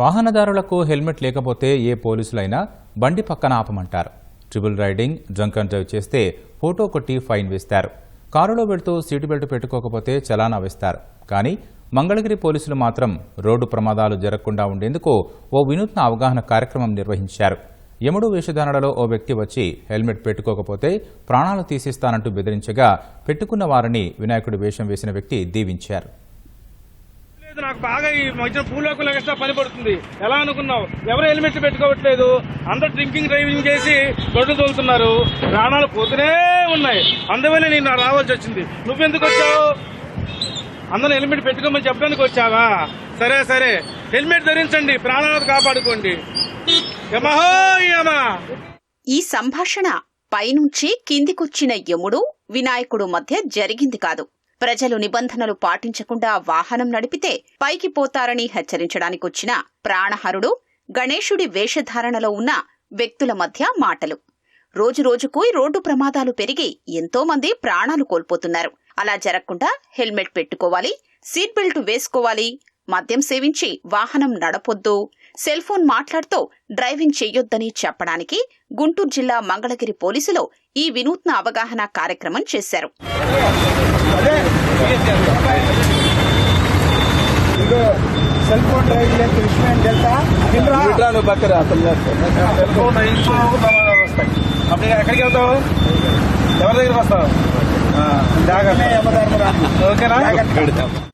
వాహనదారులకు హెల్మెట్ లేకపోతే ఏ పోలీసులైనా బండి పక్కన ఆపమంటారు. Triple riding drunk and drive చేస్తే ఫోటో కొట్టి ఫైన్ వేస్తారు. కారులో వెళ్తూ సీటు బెల్ట్ పెట్టుకోకపోతే చలానా వేస్తారు. కానీ మంగళగిరి పోలీసులు మాత్రం రోడ్డు ప్రమాదాలు జరగకుండా ఉండేందుకు ఓ వినూత్న అవగాహన కార్యక్రమం నిర్వహించారు. యముడు వేషధారణలో ఓ వ్యక్తి వచ్చి హెల్మెట్ పెట్టుకోకపోతే ప్రాణాలు తీసిస్తానంటూ బెదిరించగా పెట్టుకున్న వారిని వినాయకుడి వేషం వేసిన వ్యక్తి దీవించారు. నాకు బాగా ఈ మధ్య పూలోకి ఎక్స్ట్రా పని పడుతుంది. ఎలా అనుకున్నావు? ఎవరు హెల్మెట్ పెట్టుకోవట్లేదు. అందరు డ్రింకింగ్ డ్రైవింగ్ చేసి రోడ్డు తోలుతున్నారు. ప్రాణాలు పోతూనే ఉన్నాయి. అందువల్ల నేను రావాల్సి వచ్చింది. నువ్వెందుకు వచ్చావు? అందరూ హెల్మెట్ పెట్టుకోమని చెప్పడానికి వచ్చావా? సరే సరే. హెల్మెట్ ధరించండి. ప్రాణాలు కాపాడుకోండి. యమహో ఈ సంభాషణ పైనుంచి కిందికొచ్చిన యముడు వినాయకుడు మధ్య జరిగింది కాదు. ప్రజలు నిబంధనలు పాటించకుండా వాహనం నడిపితే పైకి పోతారని హెచ్చరించడానికొచ్చిన ప్రాణహరుడు గణేశుడి వేషధారణలో ఉన్న వ్యక్తుల మధ్య మాటలు. రోజురోజుకు రోడ్డు ప్రమాదాలు పెరిగి ఎంతో మంది ప్రాణాలు కోల్పోతున్నారు. అలా జరగకుండా హెల్మెట్ పెట్టుకోవాలి సీట్ బెల్ట్ వేసుకోవాలి మద్యం సేవించి వాహనం నడపొద్దు. సెల్ఫోన్ మాట్లాడుతూ డ్రైవింగ్ చెయ్యొద్దని చెప్పడానికి గుంటూరు జిల్లా మంగళగిరి పోలీసులు ఈ వినూత్న అవగాహన కార్యక్రమం చేశారు. ఎక్కడికి వెళ్తావు? ఎవరి దగ్గరికి వస్తావు?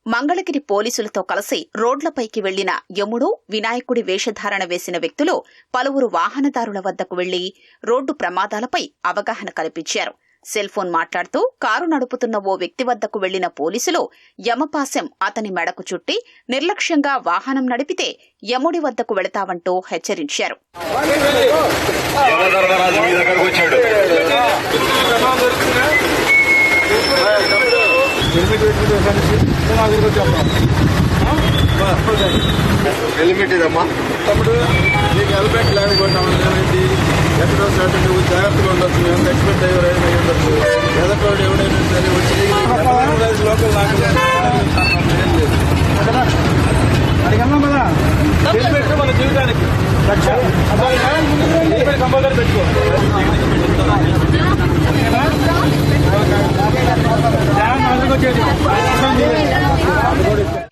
మంగళగిరి పోలీసులతో కలిసి రోడ్లపైకి వెళ్ళిన యముడు వినాయకుడి వేషధారణ వేసిన వ్యక్తులు పలువురు వాహనదారుల వద్దకు వెళ్ళి రోడ్డు ప్రమాదాలపై అవగాహన కల్పించారు. సెల్ ఫోన్ మాట్లాడుతూ కారు నడుపుతున్న ఓ వ్యక్తి వద్దకు వెళ్ళిన పోలీసులు యమపాశం అతని మెడకు చుట్టి నిర్లక్ష్యంగా వాహనం నడిపితే యముడి వద్దకు వెళతావంటూ హెచ్చరించారు యమధర్మరాజు మీ దగ్గరకు వచ్చాడు హెల్మెట్ పెట్టుకుంటే నా దగ్గరకు చెప్పాను హెల్మెట్ ఇదమ్మా తమ్ముడు నీకు హెల్మెట్ లేకపోతే ఏమైంది? ఎక్కడో నువ్వు జాగ్రత్తగా ఉండొచ్చు ఎంత ఎక్స్పెక్ట్ డ్రైవర్ అయినా ఉండొచ్చు. ఎదటోడు ఎవడైనా సరే వచ్చి లోకల్ నాకు ఏం లేదు. అడిగి అన్నాం కదా హెల్మెట్ మన జీవితానికి. రక్ష హెల్మెట్ కంపల్సరీ పెట్టుకో జనం మన దగ్గరికి వచ్చేది.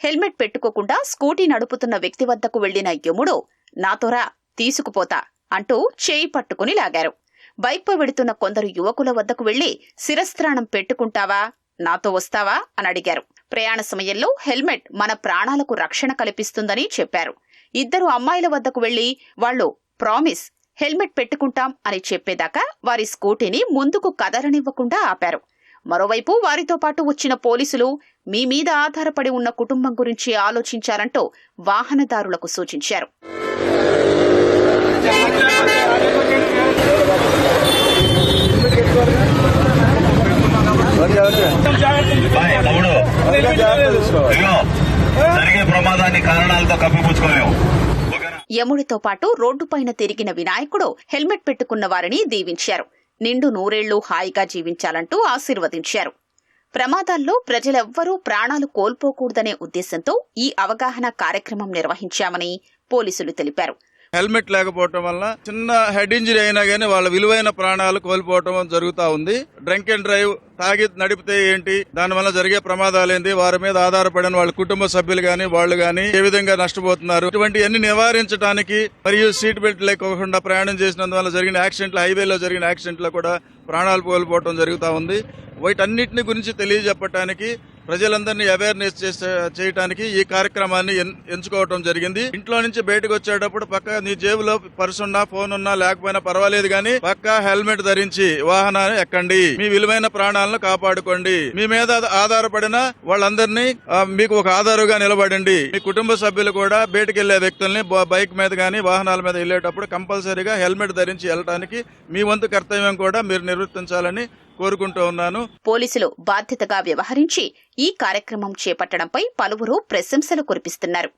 హెల్మెట్ పెట్టుకోకుండా స్కూటీ నడుపుతున్న వ్యక్తి వద్దకు వెళ్ళిన యముడు నాతోరా తీసుకుపోతా అంటూ చేయి పట్టుకుని లాగారు. బైక్పై వెడుతున్న కొందరు యువకుల వద్దకు వెళ్ళి శిరస్త్రాణం పెట్టుకుంటావా? నాతో వస్తావా? అని అడిగారు. ప్రయాణ సమయంలో హెల్మెట్ మన ప్రాణాలకు రక్షణ కల్పిస్తుందని చెప్పారు. ఇద్దరు అమ్మాయిల వద్దకు వెళ్ళి వాళ్ళు ప్రామిస్ హెల్మెట్ పెట్టుకుంటాం అని చెప్పేదాకా వారి స్కూటీని ముందుకు కదలనివ్వకుండా ఆపారు. మరోవైపు వారితో పాటు వచ్చిన పోలీసులు మీ మీద ఆధారపడి ఉన్న కుటుంబం గురించి ఆలోచించారంటూ వాహనదారులకు సూచించారు. జరిగే ప్రమాదాన్ని కారణాలతో కప్పిపుచ్చుకోలేము. యముడితో పాటు రోడ్డుపైన తిరిగిన వినాయకుడు హెల్మెట్ పెట్టుకున్న వారిని దీవించారు. నిండు నూరేళ్ళు హాయిగా జీవించాలంటూ ఆశీర్వదించారు. ప్రమాదాల్లో ప్రజలెవ్వరూ ప్రాణాలు కోల్పోకూడదనే ఉద్దేశంతో ఈ అవగాహన కార్యక్రమం నిర్వహించామని పోలీసులు తెలిపారు. హెల్మెట్ లేకపోవటం వల్ల చిన్న హెడ్ ఇంజరీ అయినా గానీ వాళ్ళ విలువైన ప్రాణాలు కోల్పోవటం జరుగుతూ ఉంది. డ్రంక్ అండ్ డ్రైవ్ తాగి నడిపితే ఏంటి? దానివల్ల జరిగే ప్రమాదాలు ఏంటి వారి మీద ఆధారపడిన వాళ్ళ కుటుంబ సభ్యులు గాని వాళ్ళు గాని ఏ విధంగా నష్టపోతున్నారు? ఇటువంటి అన్ని నివారించడానికి మరియు సీట్ బెల్ట్ లేకోకుండా ప్రయాణం చేసినందువల్ల జరిగిన యాక్సిడెంట్లు హైవేలో జరిగిన యాక్సిడెంట్లో కూడా ప్రాణాలు కోల్పోవటం జరుగుతూ ఉంది. వీటన్నిటిని గురించి తెలియజెప్పటానికి ప్రజలందరినీ అవేర్నెస్ చేసే చేయడానికి ఈ కార్యక్రమాన్ని ఎన్- ఎంచుకోవటం జరిగింది. ఇంట్లో నుంచి బయటకు వచ్చేటప్పుడు పక్క నీ జేబులో పర్స్ ఉన్నా ఫోన్ ఉన్నా లేకపోయినా పర్వాలేదు కానీ పక్క హెల్మెట్ ధరించి వాహనాన్ని ఎక్కండి. మీ విలువైన ప్రాణాలను కాపాడుకోండి. మీ మీద ఆధారపడిన వాళ్ళందరినీ మీకు ఒక ఆధారుగా నిలబడండి. మీ కుటుంబ సభ్యులు కూడా బయటకు వెళ్ళే వ్యక్తుల్ని బైక్ మీద గానీ వాహనాల మీద వెళ్ళేటప్పుడు కంపల్సరీగా హెల్మెట్ ధరించి వెళ్ళటానికి మీ వంతు కర్తవ్యం కూడా మీరు నిర్వర్తించాలని కోరుకుంటూ ఉన్నాను. పోలీసులు బాధ్యతగా వ్యవహరించి ఈ కార్యక్రమం చేపట్టడంపై పలువురు ప్రశంసలు కురిపిస్తున్నారు.